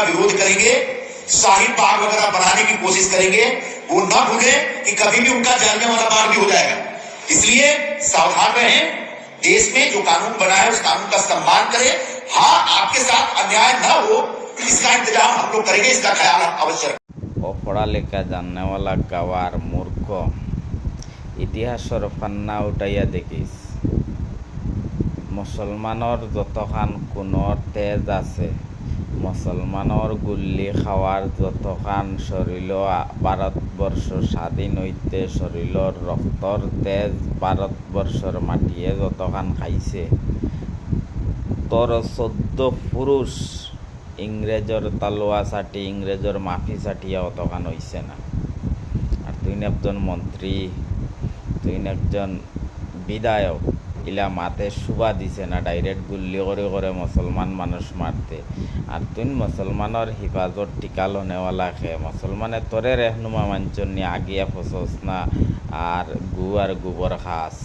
का विरोध करेंगे शाहीन बाग वगैरह बनाने की कोशिश करेंगे वो न भूले कि कभी भी उनका जानने वाला मार भी हो जाएगा इसलिए सावधान रहें देश में जो कानून बना है उस कानून का सम्मान करें हाँ आपके साथ अन्याय न हो इसका इंतजाम हम लोग करेंगे इसका ख्याल हम अवश्य रखेंगे। ও পড়ালেখা জাননেওয়ালা গাওয়ার মূর্খ ইতিহাসর ফান্না উঠাইয়া দেখিস মুসলমানৰ যতখান কোণৰ তেজ আছে মুসলমানৰ গুল্লি খাওয়ার যতখান শরীর ভারতবর্ষ স্বাধীন হইতে শরীরের রক্তর তেজ ভারতবর্ষর মাটিয়ে যতখান খাইছে। তোর চোদ্দ পুরুষ ইংরেজর তালোয়া চাটি ইংরেজর মাফি চাটিয়া অতখান হইছে না। আর তুই একজন মন্ত্রী তুই একজন বিধায়ক। ইলা মাতে শুভা দিছে না ডাইরেক্ট গুল্লি করে করে মুসলমান মানুষ মারতে আর তুই মুসলমানের হিফাজত টিকা লোনেওয়ালা খে মুসলমানে তোরে রেহনুমা মাঞ্চন নিয়ে আগিয়া ফসস না আর গু আর গোবর খাস